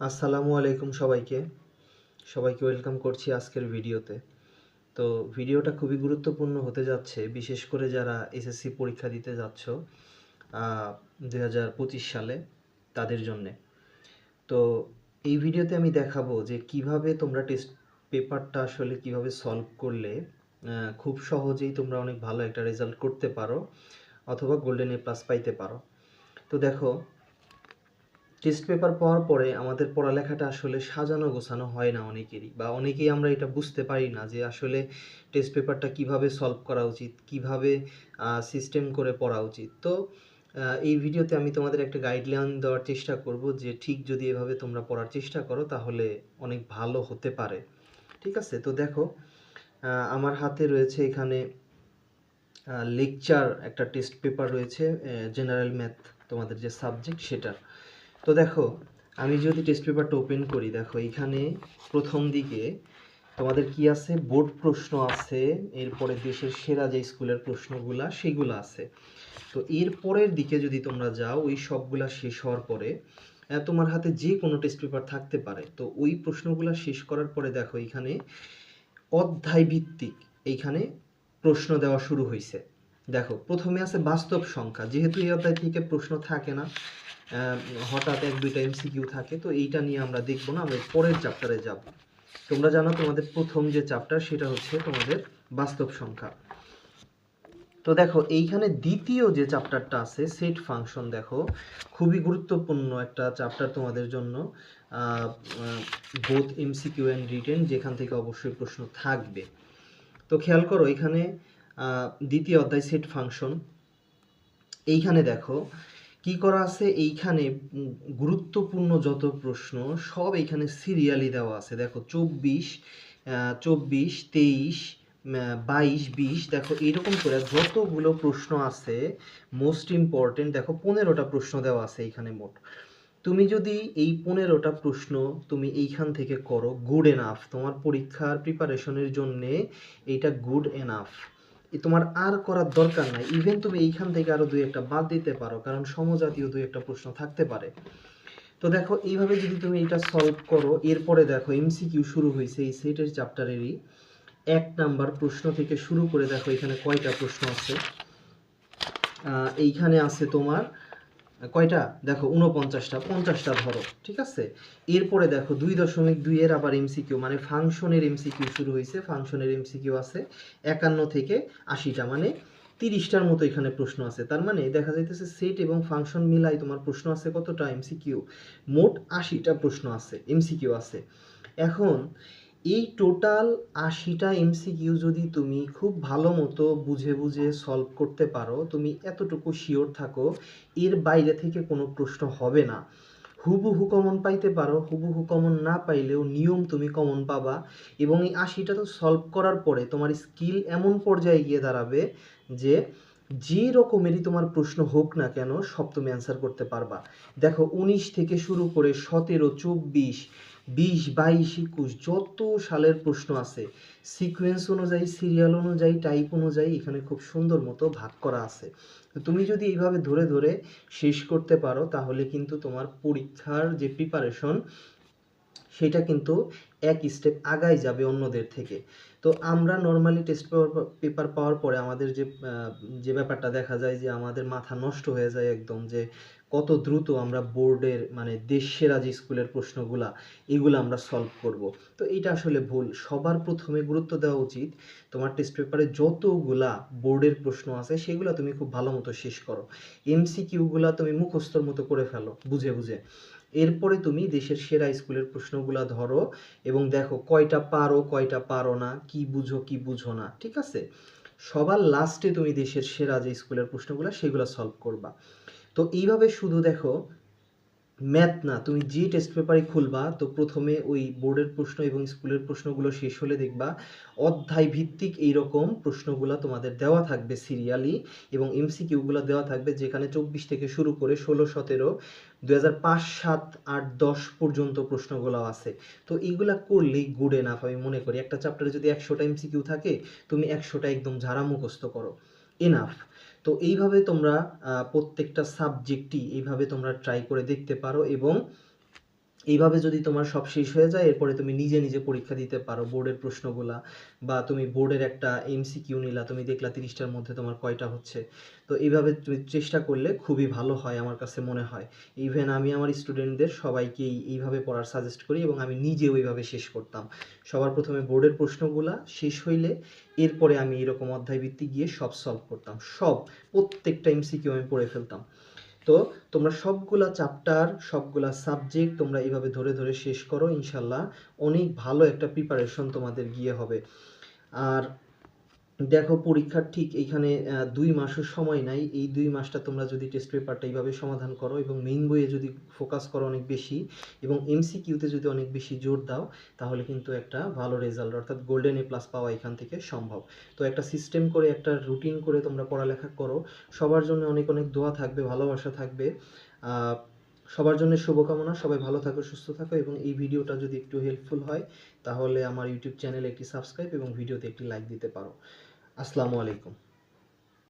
আসসালামু আলাইকুম সবাইকে। সবাইকে ওয়েলকাম করছি আজকের ভিডিওতে। তো ভিডিওটা খুবই গুরুত্বপূর্ণ হতে যাচ্ছে, বিশেষ করে যারা এসএসসি পরীক্ষা দিতে যাচ্ছ দুই হাজার পঁচিশ সালে তাদের জন্যে। তো এই ভিডিওতে আমি দেখাবো যে কীভাবে তোমরা টেস্ট পেপারটা আসলে কীভাবে সলভ করলে খুব সহজেই তোমরা অনেক ভালো একটা রেজাল্ট করতে পারো, অথবা গোল্ডেন এ প্লাস পাইতে পারো। তো দেখো টেস্ট পেপার পাওয়ার পরে আমাদের পড়ালেখাটা আসলে সাজানো গোছানো হয় না অনেকেরই বা অনেকেই আমরা এটা বুঝতে পারি না যে আসলে টেস্ট পেপারটা কীভাবে সলভ করা উচিত, কীভাবে সিস্টেম করে পড়া উচিত। তো এই ভিডিওতে আমি তোমাদের একটা গাইডলাইন দেওয়ার চেষ্টা করব যে ঠিক যদি এভাবে তোমরা পড়ার চেষ্টা করো তাহলে অনেক ভালো হতে পারে। ঠিক আছে? তো দেখো আমার হাতে রয়েছে এখানে লেকচার একটা টেস্ট পেপার রয়েছে জেনারেল ম্যাথ তোমাদের যে সাবজেক্ট সেটার তো দেখো, আমি যদি টেস্ট পেপারটা ওপেন করি, দেখো এখানে প্রথম দিকে তোমাদের কি আছে? বোর্ড প্রশ্ন আছে, এরপরে দেশের সেরা যে স্কুলের প্রশ্নগুলা, সেগুলো আছে। তো এর পরের দিকে যদি তোমরা যাও, ওই সবগুলা শেষ হওয়ার পরে তোমার হাতে যে কোনো টেস্ট পেপার থাকতে পারে। তো ওই প্রশ্নগুলা শেষ করার পরে দেখো এখানে অধ্যায় ভিত্তিক এইখানে প্রশ্ন দেওয়া শুরু হয়েছে দেখো, প্রথমে আছে বাস্তব সংখ্যা। যেহেতু এই অধ্যায় থেকে প্রশ্ন থাকে না হঠাৎ এক দুইটা এমসিকিউ থাকে, তো এইটা নিয়ে আমরা দেখব না, আমরা পরের চ্যাপ্টারে যাব। তোমরা জানো তোমাদের প্রথম যে চ্যাপ্টার সেটা হচ্ছে তোমাদের বাস্তব সংখ্যা। তো দেখো, এইখানে দ্বিতীয় যে চ্যাপ্টারটা আছে সেট ফাংশন দেখো, খুবই গুরুত্বপূর্ণ একটা চ্যাপ্টার তোমাদের জন্য বোথ এমসিকিউ অ্যান্ড রিটেন যেখান থেকে অবশ্যই প্রশ্ন থাকবে। তো খেয়াল করো, এখানে দ্বিতীয় অধ্যায় সেট ফাংশন এইখানে দেখো কি করা আছে? এইখানে গুরুত্বপূর্ণ যত প্রশ্ন, সব এইখানে সিরিয়ালি দেওয়া আছে। দেখো, চব্বিশ চব্বিশ, তেইশ বাইশ, বিশ, দেখো, এইরকম করে যতগুলো প্রশ্ন আছে মোস্ট ইম্পর্টেন্ট দেখো, পনেরোটা প্রশ্ন দেওয়া আছে এইখানে মোট। তুমি যদি এই পনেরোটা প্রশ্ন তুমি এইখান থেকে করো গুড এনাফ তোমার পরীক্ষার প্রিপারেশনের জন্যে, এইটা গুড এনাফ তোমার আর করার দরকার নাই। ইভেন তুমি এইখান থেকে আরও দুই একটা বাদ দিতে পারো, কারণ সমজাতীয় দুই একটা প্রশ্ন থাকতে পারে। তো দেখো, এইভাবে যদি তুমি এটা সলভ করো, এরপরে দেখো এমসিকিউ শুরু হয়েছে এই সেটের চ্যাপ্টারেরই এক নাম্বার প্রশ্ন থেকে শুরু করে দেখো এখানে কয়টা প্রশ্ন আছে। এইখানে আছে তোমার কয়টা? দেখো উনপঞ্চাশটা পঞ্চাশটা ধরো, ঠিক আছে? এরপরে দেখো, দুই দশমিক দুই এর আবার এমসিকিউ মানে ফাংশনের এমসিকিউ শুরু হয়েছে ফাংশনের এমসিকিউ আছে একান্ন থেকে আশিটা মানে তিরিশটার মতো এখানে প্রশ্ন আছে। তার মানে দেখা যাইতেছে সেট এবং ফাংশন মিলাই তোমার প্রশ্ন আছে কতটা? এমসিকিউ মোট আশিটা প্রশ্ন আছে এমসিকিউ আছে। এখন এই টোটাল আশিটা এমসিকিউ যদি তুমি খুব ভালো মতো বুঝে বুঝে সলভ করতে পারো, তুমি এতটুকু শিওর থাকো, এর বাইরে থেকে কোনো প্রশ্ন হবে না। হুবহু কমন পাইতে পারো, হুবহু কমন না পাইলেও নিয়ম তুমি কমন পাবা এবং এই আশিটা তো সলভ করার পরে তোমার স্কিল এমন পর্যায়ে গিয়ে দাঁড়াবে যে যে রকমেরই তোমার প্রশ্ন হোক না কেন সব তুমি অ্যান্সার করতে পারবা। দেখো, উনিশ থেকে শুরু করে সতেরো, চব্বিশ, বিশ, বাইশ, একুশ, যত সালের প্রশ্ন আছে সিকোয়েন্স অনুযায়ী সিরিয়াল অনুযায়ী টাইপ অনুযায়ী এখানে খুব সুন্দর মতো ভাগ করা আছে। তুমি যদি এইভাবে ধরে ধরে শেষ করতে পারো, তাহলে কিন্তু তোমার পরীক্ষার যে প্রিপারেশন সেটা কিন্তু এক স্টেপ আগাই যাবে অন্যদের থেকে। তো আমরা নর্মালি টেস্ট পেপার পাওয়ার পরে আমাদের যে যে ব্যাপারটা দেখা যায় যে আমাদের মাথা নষ্ট হয়ে যায় একদম যে কত দ্রুত আমরা বোর্ডের মানে দেশ সেরা যে স্কুলের প্রশ্নগুলা, এগুলো আমরা সলভ করব। তো এটা আসলে ভুল। সবার প্রথমে গুরুত্ব দেওয়া উচিত তোমার টেস্ট পেপারে যতগুলা বোর্ডের প্রশ্ন আছে সেগুলো তুমি খুব ভালো মতো শেষ করো। এমসিকিউগুলা তুমি মুখস্থর মতো করে ফেলো, বুঝে বুঝে। এরপরে তুমি দেশের সেরা স্কুলের প্রশ্নগুলা ধরো এবং দেখো কয়টা পারো কয়টা পারো না, কি বুঝো কি বুঝো না, ঠিক আছে? সবার লাস্টে তুমি দেশের সেরা যে স্কুলের প্রশ্নগুলো, সেগুলো সলভ করবা। তো এইভাবে শুধু দেখো ম্যাথ না, তুমি যে টেস্ট পেপারে খুলবা, তো প্রথমে ওই বোর্ডের প্রশ্ন এবং স্কুলের প্রশ্নগুলো শেষ হলে দেখবা অধ্যায় ভিত্তিক এইরকম প্রশ্নগুলো তোমাদের দেওয়া থাকবে সিরিয়ালি এবং এমসিকিউগুলো দেওয়া থাকবে যেখানে চব্বিশ থেকে শুরু করে ষোলো, সতেরো দু হাজার পাঁচ, সাত, আট, দশ পর্যন্ত প্রশ্নগুলো আছে। তো এইগুলা করলেই গুড এনাফ আমি মনে করি। একটা চ্যাপ্টারে যদি একশোটা এমসিকিউ থাকে, তুমি একশোটা একদম ঝাড়া মুখস্থ করো। এনাফ তো এইভাবে তোমরা প্রত্যেকটা সাবজেক্টই এইভাবে তোমরা ট্রাই করে দেখতে পারো এবং এইভাবে যদি তোমার সব শেষ হয়ে যায়, এরপরে তুমি নিজে নিজে পরীক্ষা দিতে পারো বোর্ডের প্রশ্নগুলা বা তুমি বোর্ডের একটা এমসিকিউ নিলা, তুমি দেখলা তিরিশটার মধ্যে তোমার কয়টা হচ্ছে। তো এইভাবে তুমি চেষ্টা করলে খুবই ভালো হয় আমার কাছে মনে হয়। ইভেন আমি আমার স্টুডেন্টদের সবাইকেই এইভাবে পড়ার সাজেস্ট করি এবং আমি নিজেও এইভাবে শেষ করতাম। সবার প্রথমে বোর্ডের প্রশ্নগুলা শেষ হইলে এরপরে আমি এরকম অধ্যায় ভিত্তিক গিয়ে সব সলভ করতাম। সব, প্রত্যেকটা এমসিকিউ আমি পড়ে ফেলতাম। তো তোমরা সবগুলা চ্যাপ্টার সবগুলা সাবজেক্ট তোমরা এইভাবে ধরে ধরে শেষ করো, ইনশাল্লাহ। অনেক ভালো একটা প্রিপারেশন তোমাদের গিয়ে হবে। আর দেখো পরীক্ষার ঠিক এইখানে দুই মাসও সময় নাই। এই দুই মাসটা তোমরা যদি টেস্ট পেপারটা এইভাবে সমাধান করো এবং মেইন বইয়ে যদি ফোকাস করো অনেক বেশি এবং এমসিকিউতে যদি অনেক বেশি জোর দাও, তাহলে কিন্তু একটা ভালো রেজাল্ট অর্থাৎ গোল্ডেন এ প্লাস পাওয়া এখান থেকে সম্ভব। তো একটা সিস্টেম করে, একটা রুটিন করে তোমরা পড়ালেখা করো। সবার জন্য অনেক অনেক দোয়া থাকবে, ভালোবাসা থাকবে। সবার জন্য শুভকামনা। সবাই ভালো থাকো, সুস্থ থাকো এবং এই ভিডিওটা যদি একটু হেল্পফুল হয়, তাহলে আমার ইউটিউব চ্যানেলে একটি সাবস্ক্রাইব এবং ভিডিওতে একটি লাইক দিতে পারো। আসসালামু আলাইকুম।